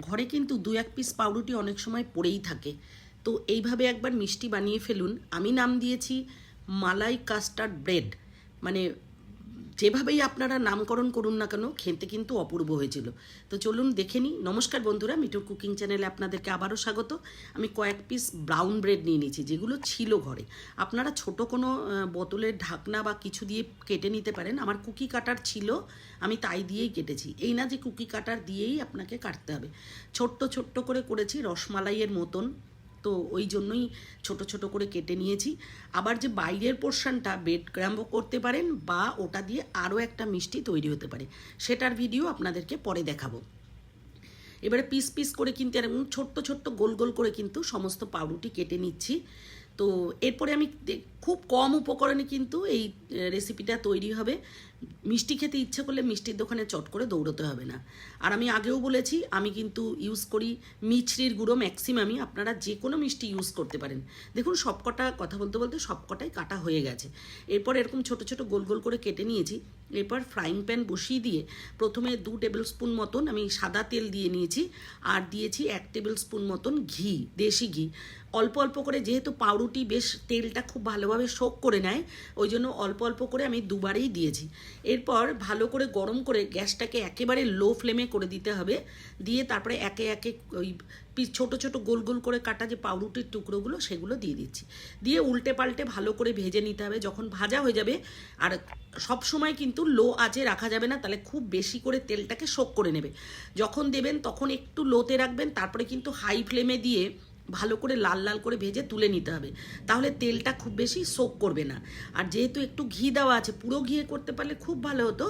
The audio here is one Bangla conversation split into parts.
ঘরে কিন্তু দু এক পিস পাউরুটি অনেক সময় পড়েই থাকে। তো এইভাবে একবার মিষ্টি বানিয়ে ফেলুন। আমি নাম দিয়েছি মালাই কাস্টার্ড ব্রেড। মানে যেভাবেই আপনারা নামকরণ করুন না কেন, খেতে কিন্তু অপূর্ব হয়েছিল। তো চলুন দেখে নিই। নমস্কার বন্ধুরা, মিঠুর কুকিং চ্যানেলে আপনাদেরকে আবারও স্বাগত। আমি কয়েক পিস ব্রাউন ব্রেড নিয়ে নিয়েছি, যেগুলো ছিল ঘরে। আপনারা ছোট কোনো বোতলের ঢাকনা বা কিছু দিয়ে কেটে নিতে পারেন। আমার কুকি কাটার ছিল, আমি তাই দিয়েই কেটেছি। এই না যে কুকি কাটার দিয়েই আপনাকে কাটতে হবে। ছোট্ট ছোট্ট করে করেছি রসমালাইয়ের মতন। তো ওই জন্যই ছোট ছোট করে কেটে নিয়েছি। আবার যে বাইরের পোর্শনটা বেড ক্র্যাম্বও করতে পারেন বা ওটা দিয়ে আরও একটা মিষ্টি তৈরি হতে পারে। সেটার ভিডিও আপনাদেরকে পরে দেখাবো। এবারে পিস পিস করে কিন্তু এরকম ছোট্ট ছোট্ট গোল গোল করে কিন্তু সমস্ত পাউরুটি কেটে নিচ্ছি। তো এরপরে আমি খুব কম উপকরণে কিন্তু এই রেসিপিটা তৈরি হবে। মিষ্টি খেতে ইচ্ছে করলে মিষ্টির দোকানে চট করে দৌড়তে হবে না। আর আমি আগেও বলেছি, আমি কিন্তু ইউজ করি মিছরির গুঁড়ো ম্যাক্সিমামই আপনারা যে কোনো মিষ্টি ইউজ করতে পারেন। দেখুন, সবকটা কথা বলতে বলতে সবকটাই কাটা হয়ে গেছে। এরপর এরকম ছোট ছোট গোল গোল করে কেটে নিয়েছি। এরপর ফ্রাইং প্যান বসিয়ে দিয়ে প্রথমে দু টেবিল স্পুন মতন আমি সাদা তেল দিয়ে নিয়েছি আর দিয়েছি এক টেবিল স্পুন মতন ঘি, দেশি ঘি। অল্প অল্প করে যেহেতু পাউরুটি বেশ তেলটা খুব ভালোভাবে শোক করে নেয়, ওই জন্য অল্প অল্প করে আমি দুবারেই দিয়েছি। এরপর ভালো করে গরম করে গ্যাসটাকে একেবারে লো ফ্লেমে করে দিতে হবে। দিয়ে তারপরে একে একে ওই ছোট ছোট গোল গোল করে কাটা যে পাউরুটির টুকরোগুলো, সেগুলো দিয়ে দিচ্ছি। দিয়ে উল্টে পাল্টে ভালো করে ভেজে নিতে হবে। যখন ভাজা হয়ে যাবে, আর সব সময় কিন্তু লো আঁচে রাখা যাবে না, তাহলে খুব বেশি করে তেলটাকে শোক করে নেবে। যখন দেবেন, তখন একটু লোতে রাখবেন, তারপরে কিন্তু হাই ফ্লেমে দিয়ে ভালো করে লাল লাল করে ভেজে তুলে নিতে হবে। তাহলে তেলটা খুব বেশি সোক করবে না। আর যেহেতু একটু ঘি দেওয়া আছে, পুরো ঘিয়ে করতে পারলে খুব ভালো হতো।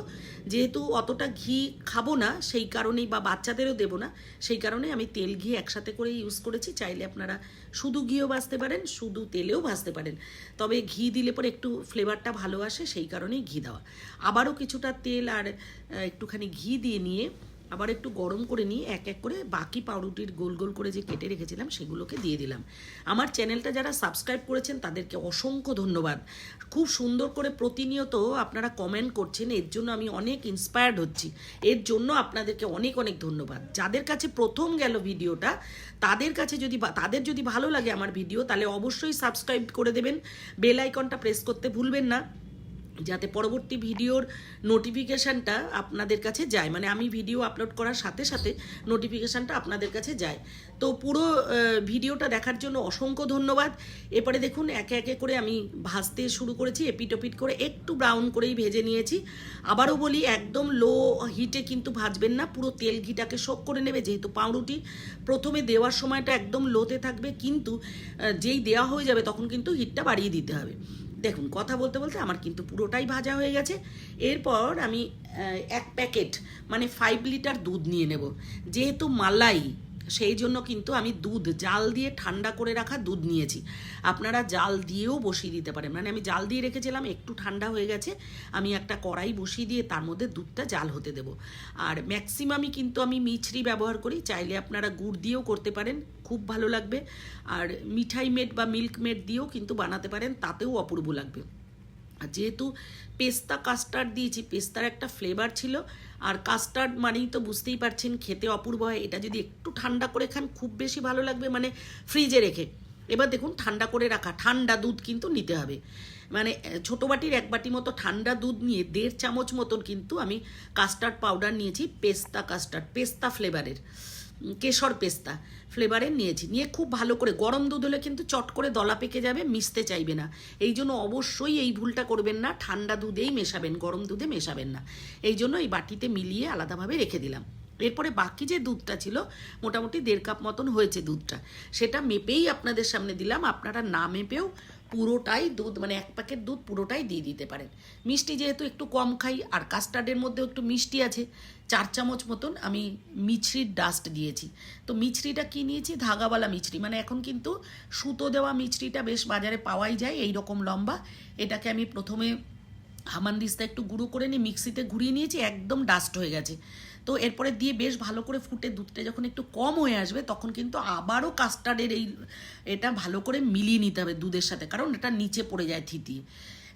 যেহেতু অতটা ঘি খাব না, সেই কারণেই বা বাচ্চাদেরও দেবো না, সেই কারণে আমি তেল ঘি একসাথে করে ইউজ করেছি। চাইলে আপনারা শুধু ঘিও ভাজতে পারেন, শুধু তেলেও ভাজতে পারেন। তবে ঘি দিলে পরে একটু ফ্লেভারটা ভালো আসে, সেই কারণেই ঘি দেওয়া। আবারও কিছুটা তেল আর একটুখানি ঘি দিয়ে নিয়ে আবার একটু গরম করে নিয়ে এক এক করে বাকি পাউরুটির গোল গোল করে যে কেটে রেখেছিলাম সেগুলোকে দিয়ে দিলাম। আমার চ্যানেলটা যারা সাবস্ক্রাইব করেছেন তাদেরকে অসংখ্য ধন্যবাদ। খুব সুন্দর করে প্রতিনিয়ত আপনারা কমেন্ট করছেন, এর জন্য আমি অনেক ইন্সপায়ার্ড হচ্ছি। এর জন্য আপনাদেরকে অনেক অনেক ধন্যবাদ। যাদের কাছে প্রথম গেল ভিডিওটা, তাদের কাছে যদি তাদের যদি ভালো লাগে আমার ভিডিও, তাহলে অবশ্যই সাবস্ক্রাইব করে দেবেন। বেল আইকনটা প্রেস করতে ভুলবেন না। যাতে পরবর্তী ভিডিওর নোটিফিকেশানটা আপনাদের কাছে যায়। মানে আমি ভিডিও আপলোড করার সাথে সাথে নোটিফিকেশানটা আপনাদের কাছে যায়। তো পুরো ভিডিওটা দেখার জন্য অসংখ্য ধন্যবাদ। এরপরে দেখুন, একে একে করে আমি ভাজতে শুরু করেছি, এপিটোপিট করে একটু ব্রাউন করেই ভেজে নিয়েছি। আবারও বলি, একদম লো হিটে কিন্তু ভাজবেন না, পুরো তেল ঘিটাকে শোক করে নেবে, যেহেতু পাউরুটি প্রথমে দেওয়ার সময়টা একদম লোতে থাকবে, কিন্তু যেই দেওয়া হয়ে যাবে তখন কিন্তু হিটটা বাড়িয়ে দিতে হবে। দেখুন, কথা বলতে বলতে আমার কিন্তু পুরোটাই ভাজা হয়ে গেছে। এরপর আমি এক প্যাকেট মানে ফাইভ লিটার দুধ নিয়ে নেব। যেহেতু মালাই সেই জন্য কিন্তু আমি দুধ, জাল দিয়ে ঠান্ডা করে রাখা দুধ নিয়েছি। আপনারা জাল দিয়েও বসিয়ে দিতে পারেন। মানে আমি জাল দিয়ে রেখেছিলাম, একটু ঠান্ডা হয়ে গেছে, আমি একটা কড়াই বসিয়ে দিয়ে তার মধ্যে দুধটা জাল হতে দেব। আর ম্যাক্সিমামই কিন্তু আমি মিছরি ব্যবহার করি, চাইলে আপনারা গুড় দিয়েও করতে পারেন, খুব ভালো লাগবে। আর মিঠাই মেড বা মিল্ক মেড দিয়েও কিন্তু বানাতে পারেন, তাতেও অপূর্ব লাগবে। যেহেতু পেস্তা কাস্টার্ড দিয়েছি, পেস্তার একটা ফ্লেভার ছিল, আর কাস্টার্ড মানেই তো বুঝতেই পারছেন খেতে অপূর্ব হয়। এটা যদি একটু ঠান্ডা করে খান, খুব বেশি ভালো লাগবে মানে ফ্রিজে রেখে। এবার দেখুন, ঠান্ডা করে রাখা। ঠান্ডা দুধ কিন্তু নিতে হবে। মানে ছোটো বাটির এক বাটি মতো ঠান্ডা দুধ নিয়ে দেড় চামচ মতন কিন্তু আমি কাস্টার্ড পাউডার নিয়েছি, পেস্তা কাস্টার্ড পেস্তা ফ্লেভারের কেশর পেস্তা ফ্লেভারের নিয়েছি। নিয়ে খুব ভালো করে গরম দুধ হলে কিন্তু চট করে দলা পেকে যাবে, মিশতে চাইবে না। এই জন্য অবশ্যই এই ভুলটা করবেন না, ঠান্ডা দুধেই মেশাবেন, গরম দুধে মেশাবেন না। এই জন্য এই বাটিতে মিলিয়ে আলাদাভাবে রেখে দিলাম। এরপরে বাকি যে দুধটা ছিল, মোটামুটি দেড় কাপ মতন হয়েছে দুধটা। সেটা মেপেই আপনাদের সামনে দিলাম। আপনারা না মেপেও পুরোটাই দুধ মানে এক প্যাকেট দুধ পুরোটাই দিয়ে দিতে পারেন। মিষ্টি যেহেতু একটু কম খাই, আর কাস্টার্ডের মধ্যেও একটু মিষ্টি আছে, চার চামচ মতন আমি মিছরির ডাস্ট দিয়েছি। তো মিছরিটা কি নিয়েছি? ধাগাওয়ালা মিছরি। মানে এখন কিন্তু সুতো দেওয়া মিছরিটা বেশ বাজারে পাওয়াই যায় এই রকম লম্বা। এটাকে আমি প্রথমে হামানদিস্তা একটু গুঁড়ো করে নিয়ে মিক্সিতে ঘুরিয়ে নিয়েছি, একদম ডাস্ট হয়ে গেছে। তো এরপরে দিয়ে বেশ ভালো করে ফুটে দুধটা যখন একটু কম হয়ে আসবে, তখন কিন্তু আবারও কাস্টার্ডের এই, এটা ভালো করে মিলিয়ে নিতে হবে দুধের সাথে, কারণ এটা নিচে পড়ে যায় থিতিয়ে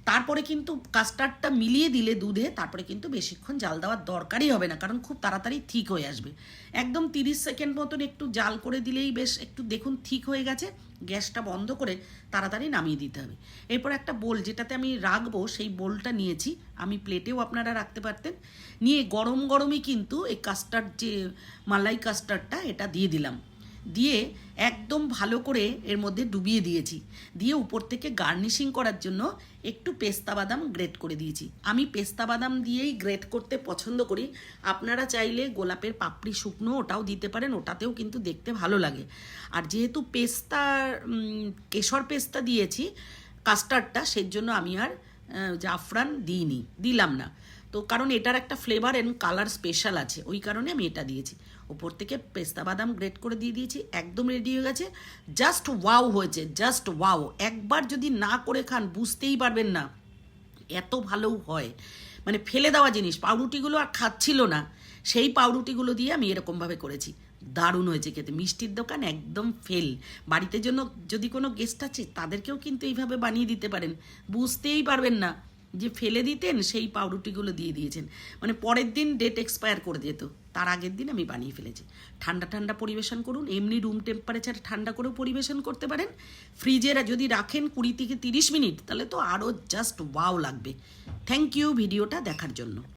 তারপরে কিন্তু কাস্টার্ডটা মিলিয়ে দিলে দুধে, তারপরে কিন্তু বেশিক্ষণ জাল দেওয়ার দরকারই হবে না, কারণ খুব তাড়াতাড়ি ঠিক হয়ে আসবে। একদম তিরিশ সেকেন্ড মতন একটু জাল করে দিলেই বেশ একটু দেখুন ঠিক হয়ে গেছে, গ্যাসটা বন্ধ করে তাড়াতাড়ি নামিয়ে দিতে হবে। এরপর একটা বোল যেটাতে আমি রাখব, সেই বোলটা নিয়েছি। আমি প্লেটেও আপনারা রাখতে পারতেন। নিয়ে গরম গরমই কিন্তু এই কাস্টার্ড যে, মালাই কাস্টার্ডটা এটা দিয়ে দিলাম। দিয়ে একদম ভালো করে এর মধ্যে ডুবিয়ে দিয়েছি। দিয়ে উপর থেকে গার্নিশিং করার জন্য একটু পেস্তা বাদাম গ্রেট করে দিয়েছি। আমি পেস্তা বাদাম দিয়েই গ্রেট করতে পছন্দ করি। আপনারা চাইলে গোলাপের পাপড়ি শুকনো ওটাও দিতে পারেন, ওটাতেও কিন্তু দেখতে ভালো লাগে। আর যেহেতু পেস্তা কেশর পেস্তা দিয়েছি, কাস্টার্ডটা, সেজন্য আমি আর জাফরান দিইনি, দিলাম না। তো কারণ এটার একটা ফ্লেভার এন্ড কালার স্পেশাল আছে, ওই কারণে আমি এটা দিয়েছি। ওপর থেকে পেস্তা বাদাম গ্রেট করে দিয়ে দিয়েছি, একদম রেডি হয়ে গেছে। জাস্ট ওয়াও হয়েছে জাস্ট ওয়াও একবার যদি না করে খান, বুঝতেই পারবেন না এত ভালো হয়। মানে ফেলে দেওয়া জিনিস, পাউরুটিগুলো আর খাচ্ছিল না, সেই পাউরুটিগুলো দিয়ে আমি এরকমভাবে করেছি। দারুণ হয়েছে খেতে, মিষ্টির দোকান একদম ফেল বাড়িতে জন্য যদি কোনো গেস্ট আছে, তাদেরকেও কিন্তু এইভাবে বানিয়ে দিতে পারেন, বুঝতেই পারবেন না। যে ফেলে দিতেন, সেই পাউরুটিগুলো দিয়ে দিয়েছেন। মানে পরের দিন ডেট এক্সপায়ার করে যেত। তার আগের দিন আমি বানিয়ে ফেলেছি। ঠান্ডা ঠান্ডা পরিবেশন করুন। এমনি রুম টেম্পারেচার ঠান্ডা করেও পরিবেশন করতে পারেন। ফ্রিজে যদি রাখেন কুড়ি থেকে তিরিশ মিনিট, তাহলে তো আরও জাস্ট ওয়াও লাগবে। থ্যাংক ইউ ভিডিওটা দেখার জন্য।